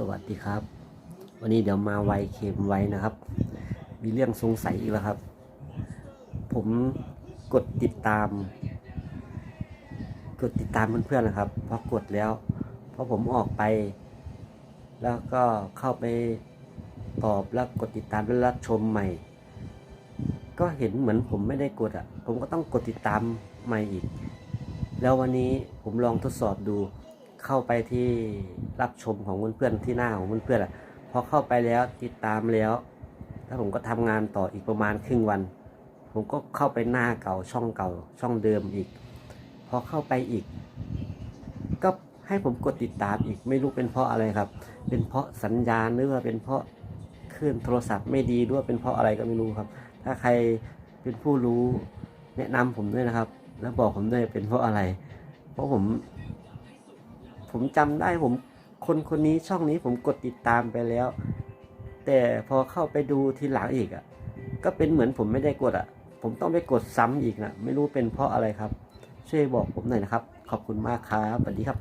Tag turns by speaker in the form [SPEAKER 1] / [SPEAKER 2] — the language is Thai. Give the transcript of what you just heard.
[SPEAKER 1] สวัสดีครับ วันนี้เดี๋ยวมาไวเข็มไวนะครับ มีเรื่องสงสัยอีกแล้วครับ ผมกดติดตาม กดติดตามเพื่อนๆนะครับพอกดแล้วพอผมออกไป แล้วก็เข้าไปตอบแล้วกดติดตามแล้วรับชมใหม่ ก็เห็นเหมือนผมไม่ได้กดอะ ผมก็ต้องกดติดตามใหม่อีก แล้ววันนี้ผมลองทดสอบดู เข้าไปที่รับชมของเพื่อนๆที่หน้าของเพื่อนๆอะพอเข้าไปแล้วติดตามแล้ว แล้วผมก็ทำงานต่ออีกประมาณครึ่งวัน ผมก็เข้าไปหน้าเก่าช่องเก่าช่องเดิมอีก พอเข้าไปอีก ก็ให้ผมกดติดตามอีกไม่รู้เป็นเพราะอะไรครับ เป็นเพราะสัญญาณหรือว่าเป็นเพราะคลื่นโทรศัพท์ไม่ดีหรือว่าเป็นเพราะอะไรก็ไม่รู้ครับ ถ้าใครเป็นผู้รู้แนะนำผมด้วยนะครับ แล้วบอกผมด้วยเป็นเพราะอะไร เพราะผม ผมจำได้ผมคนคนนี้ช่องนี้ผมกดติดตามไปแล้ว แต่พอเข้าไปดูทีหลังอีกอะ ก็เป็นเหมือนผมไม่ได้กดอะ ผมต้องไปกดซ้ำอีกนะไม่รู้เป็นเพราะอะไรครับ ช่วยบอกผมหน่อยนะครับ ขอบคุณมากครับสวัสดีครับ